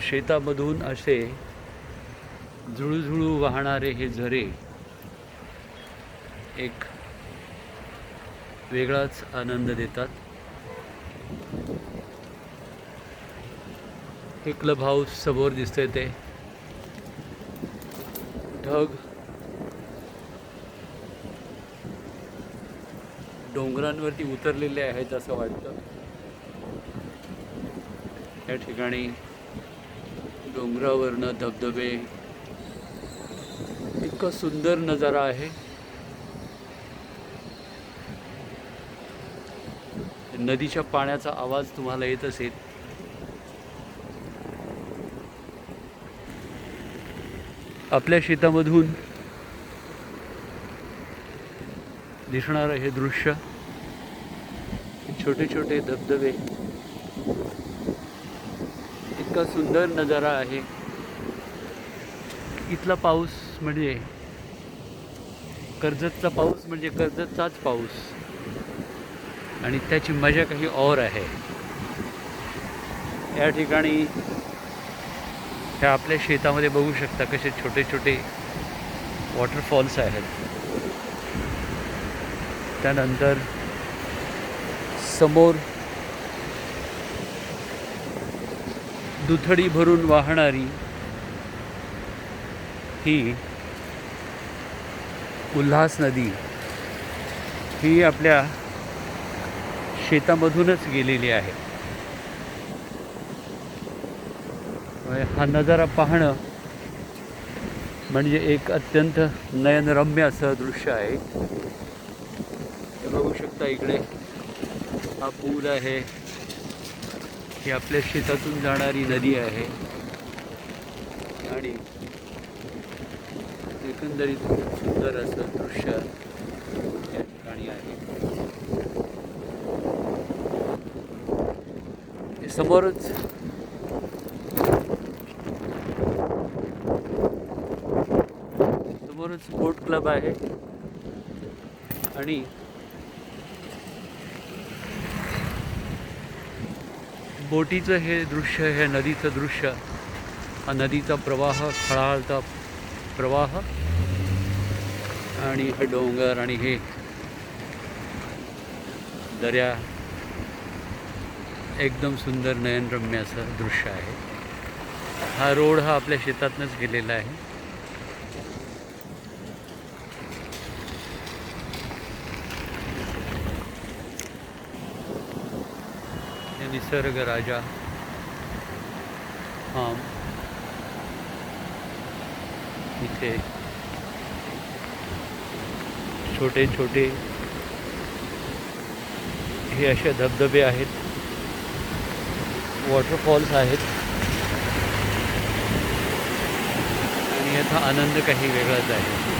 शेतामधून असे झुळूझुळू वाहणारे हे झरे एक वेगळाच आनंद देतात. हे क्लब हाऊस समोर दिसते ते. ढग. डोंगरांवरती उतरलेले आहेत असं वाटतं. या ठिकाणी डोंगरावरनं धबधबे. इतका सुंदर नजारा आहे. नदीच्या पाण्याचा आवाज तुम्हाला येत असेल. आपल्या शेतामधून दिसणारं हे दृश्य छोटे छोटे धबधबे. इतका सुंदर नजारा आहे. इथला पाऊस म्हणजे कर्जतचा पाऊस म्हणजे कर्जतचाच पाऊस. आणि त्याची मजा काही और आहे. या ठिकाणी ह्या आपल्या शेतामध्ये बघू शकता कसे छोटे छोटे वॉटरफॉल्स आहेत. त्यानंतर समोर दुथडी भरून वाहणारी ही उल्हास नदी. ही आपल्या शेतामधूनच गेलेली आहे. हा नजारा पाहणं म्हणजे एक अत्यंत नयनरम्य असं दृश्य आहे. बघू शकता इकडे हा पूल आहे. ही आपल्या शेतातून जाणारी नदी आहे. आणि एकंदरीत खूप सुंदर असं दृश्य या ठिकाणी आहे. समोरच समोरच बोट क्लब आहे. आणि बोटीचं हे दृश्य हे नदीचं दृश्य. हा नदीचा प्रवाह खळाळचा प्रवाह. आणि हे डोंगर आणि हे दर्या एकदम सुंदर नयनरम्य असं दृश्य आहे. हा रोड हा आपल्या शेतातनंच गेलेला आहे. निसर्ग राजा। फार्म इथे। छोटे छोटे हे असे धबधबे आहेत। वॉटरफॉल्स आहेत. आणि याचा आनंद काही वेगळाच आहे.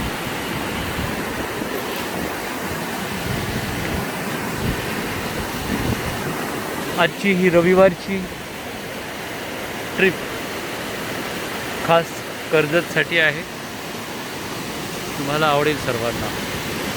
आजची ही रविवारची ट्रिप खास कर्जतसाठी आहे. तुम्हाला आवडेल सर्वांना.